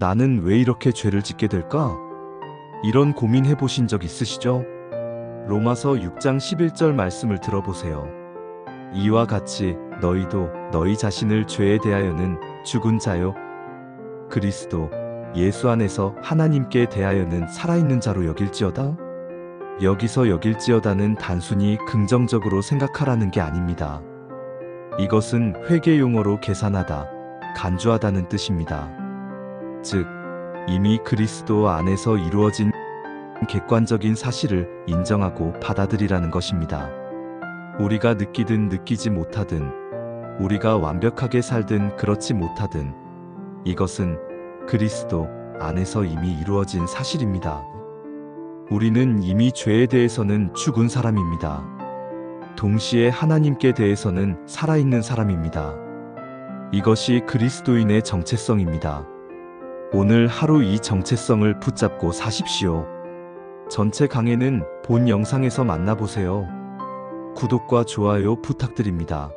나는 왜 이렇게 죄를 짓게 될까? 이런 고민해 보신 적 있으시죠? 로마서 6장 11절 말씀을 들어보세요. 이와 같이 너희도 너희 자신을 죄에 대하여는 죽은 자요. 그리스도 예수 안에서 하나님께 대하여는 살아있는 자로 여길지어다. 여기서 여길지어다는 단순히 긍정적으로 생각하라는 게 아닙니다. 이것은 회계 용어로 계산하다, 간주하다는 뜻입니다. 즉, 이미 그리스도 안에서 이루어진 객관적인 사실을 인정하고 받아들이라는 것입니다. 우리가 느끼든 느끼지 못하든, 우리가 완벽하게 살든 그렇지 못하든, 이것은 그리스도 안에서 이미 이루어진 사실입니다. 우리는 이미 죄에 대해서는 죽은 사람입니다. 동시에 하나님께 대해서는 살아있는 사람입니다. 이것이 그리스도인의 정체성입니다. 오늘 하루 이 정체성을 붙잡고 사십시오. 전체 강해는 본 영상에서 만나보세요. 구독과 좋아요 부탁드립니다.